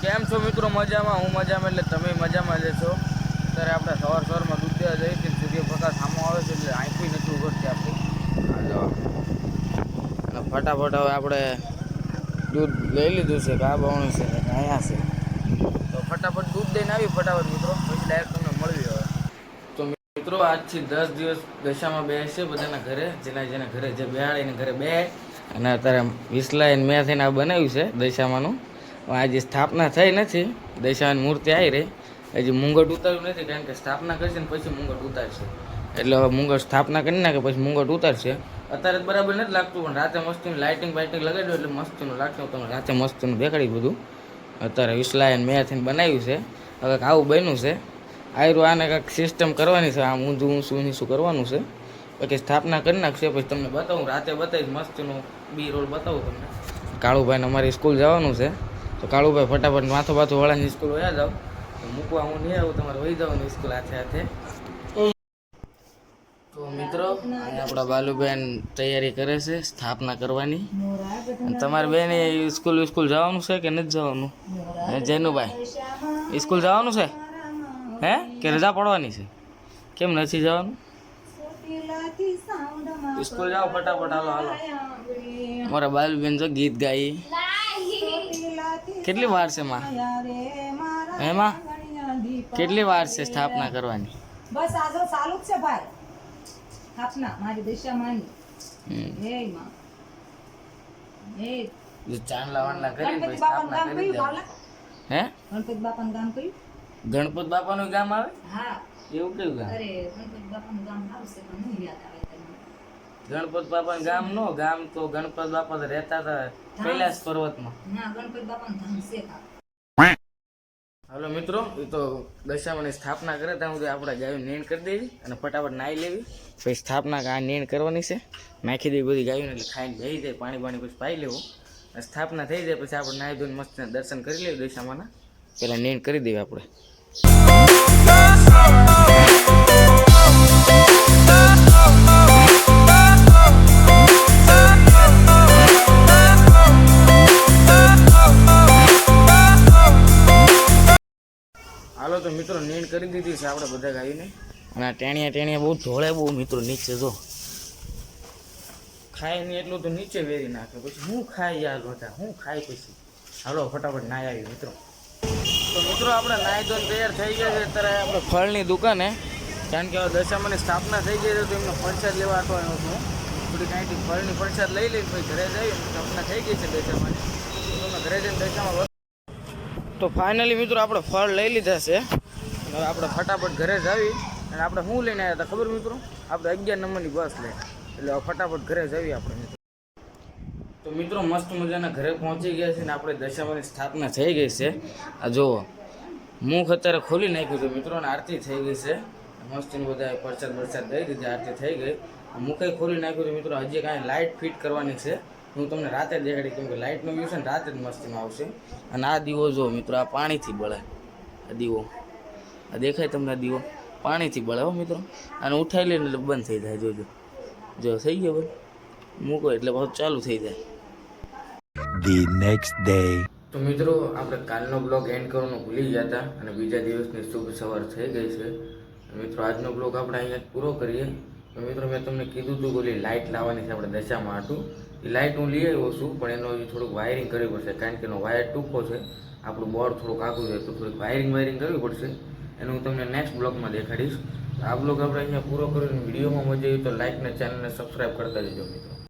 કેમ છો મિત્રો? મજામાં, હું મજામાં, એટલે તમે મજામાં જશો અત્યારે આપણે સવાર સવારમાં દૂધ દેવા જઈએ છીએ સૂર્યપ્રકાશ સામો આવે છે એટલે આંખી નથી ઉઘડતી આપણી. ફટાફટ હવે આપણે દૂધ લઈ લીધું છે કા બહુણું છે અહીંયા છે. તો ફટાફટ દૂધ દઈને આવી ફટાફટ મિત્રો, પછી ડાયરેક્ટ તમને મળવી હવે. તો મિત્રો, આજથી દસ દિવસ દશામાં બે છે બધાના ઘરે, જેના જેના ઘરે જે બેહાડીને ઘરે બે, અને અત્યારે વિસલાઈ મેં થઈને આ બનાવ્યું છે દશામાનું. આજે સ્થાપના થઈ નથી દશાની મૂર્તિ આવી રહી, હજી મુંગટ ઉતાર્યું નથી કારણ કે સ્થાપના કરશે ને પછી મુંગટ ઉતારશે. એટલે હવે મુંગટ સ્થાપના કરી નાખે, પછી મુંગટ ઉતારશે. અત્યારે બરાબર નથી લાગતું, પણ રાતે મસ્તીનું લાઇટિંગ બાઇટિંગ લગાડ્યું એટલે મસ્તીનું લાગશે. તમે રાતે મસ્તીનું દેખાડી બધું. અત્યારે વિસલાયન મેં થઈને બનાવ્યું છે. હવે આવું બન્યું છે. આયરું આને કાંઈક સિસ્ટમ કરવાની છે, આમ ઊંધું ઊંચું શું કરવાનું છે. પછી સ્થાપના કરી નાખશે, પછી તમને બતાવું. રાતે બતાવીશ મસ્તીનું બી રોલ બતાવું તમને. કાળુભાઈને અમારી સ્કૂલ જવાનું છે. તો કાળુભાઈ ફટાફટ માથો બાથો વાળાની સ્કૂલ વયા તો મૂકવા હું નહીં આવું તમારે વહી જવાનું સ્કૂલ હાથે હાથે. તો મિત્રો અહીંયા આપણા બાલુબેન તૈયારી કરે છે સ્થાપના કરવાની. અને તમારે બેન સ્કૂલ સ્કૂલ જવાનું છે કે નથી જવાનું? જૈનુભાઈ? સ્કૂલ જવાનું છે? હે કે રજા પડવાની છે? કેમ નથી જવાનું? સ્કૂલ જાઓ ફટાફટ હાલો હાલો. મારા બાલુબેન જો ગીત ગાઈ કેટલી વાર છે માં? એમાં કેટલી વાર છે સ્થાપના કરવાની? બસ આ જો ચાલુ જ છે ભાઈ. સ્થાપના મારી દિશા માની. હે માં. હે. ચાંદ લાવવાના કરી પછી સ્થાપના કરી હે? ગણપતિ બાપાનું ગામ કયું? ગણપત બાપાનું ગામ આવે? હા. એવું કયું ગામ? અરે ગણપતિ બાપાનું ગામ આવશે પણ નહીં યાદ આવે. ગણપત બાપા ગામ નો ગામ તો ગણપત બાપા તો રહેતા હતા કૈલાસ પર્વતમાં. ના ગણપતિ બાપાનું ધામ છે હાલો મિત્રો એ તો દશામાની સ્થાપના કરે ત્યાં સુધી આપણે ગાયું નેણ કરી દેવી અને ફટાફટ નાહી લેવી. પછી સ્થાપના આ નીણ કરવાની છે. નાખી દેવી બધી ગાયું એટલે ખાઈને બેસી જાય પાણી પાણી પછી પાઈ લેવું. અને સ્થાપના થઈ જાય પછી આપણે નાહી ધોઈને મસ્ત દર્શન કરી લેવું દશામાના. પહેલાં નીણ કરી દેવી આપણે. તો મિત્રો નીણ કરી દીધી છે આપણે બધા ગાઈને અને આ ટેણિયા ટેણિયા બહુ ધોળે બહુ મિત્રો નીચે જો. ખાય નહીં એટલું તો નીચે વેરી નાખે. પછી હું ખાય યાર બધા? હું ખાય પછી? હાલો ફટાફટ નાઈ આવી મિત્રો. તો મિત્રો આપણે નાઈ ધોઈને તૈયાર થઈ ગયા છે. અત્યારે આપણે ફળની દુકાને. કારણ કે હવે દશામાની સ્થાપના થઈ ગઈ છે તો એમનો પ્રસાદ લેવા આટો આવ્યો છું. થોડી કાંઈથી ફળની પ્રસાદ લઈ લઈને પછી ઘરે જઈએ. સ્થાપના થઈ ગઈ છે દશામાની. તો ઘરે જઈને દશામાં તો ફાઇનલી મિત્રો આપણે ફળ લઈ લીધા છે. હવે આપણે ફટાફટ ઘરે જ આવી. અને આપણે શું લઈને આવ્યા હતા ખબર મિત્રો? આપણે અગિયાર નંબરની બસ લઈ એટલે ફટાફટ ઘરે જ આવી આપણે તો મિત્રો મસ્ત મજાના ઘરે પહોંચી ગયા છે ને આપણે દશામાની સ્થાપના થઈ ગઈ છે. આ જુઓ, મુખ અત્યારે ખોલી નાખ્યું છે મિત્રો અને આરતી થઈ ગઈ છે. મસ્તીને બધા પરસાદ વરસાદ દઈ દીધી, આરતી થઈ ગઈ. મુખે ખોલી નાખ્યું છે મિત્રો. હજી કાંઈ લાઇટ ફિટ કરવાની છે. હું તમને રાતે દેખાડી કેમ કે લાઇટનો વ્યૂ છે ને રાતે જ મસ્તીમાં આવશે. અને આ દીવો જો મિત્રો આ પાણીથી બળે. આ દીવો. આ દેખાય તમને આ દીવો? પાણીથી બળે હો મિત્રો. અને ઉઠાઈ લઈને એટલે બંધ થઈ જાય જોજો. જો થઈ ગયો બંધ? મૂકો એટલે પાછું ચાલુ થઈ જાય. ધી નેક્સ્ટ ડે તો મિત્રો આપણે કાલનો બ્લોગ એન્ડ કરવાનું ભૂલી ગયા હતા અને બીજા દિવસની શુભ સવાર થઈ ગઈ છે. મિત્રો આજનો બ્લોગ આપણે અહીંયા પૂરો કરીએ. તો મિત્રો મેં તમને કીધું હતું કે લાઇટ લાવવાની છે આપણે દશામાં હતું એ લાઇટ હું લઈ આવ્યો છું, પણ એનો હજી થોડુંક વાયરિંગ કરવી પડશે, કારણ કે એનો વાયર ટૂંકો છે. આપણું બોર્ડ થોડુંક આખું છે, તો થોડીક વાયરિંગ વાયરિંગ કરવી પડશે. એનું હું તમને નેક્સ્ટ બ્લોગમાં દેખાડીશ. આ બ્લોગ આપણે અહીંયા પૂરો કરીને વિડીયોમાં મજા આવી તો લાઇક ને ચેનલને સબસ્ક્રાઈબ કરતા જજો મિત્રો.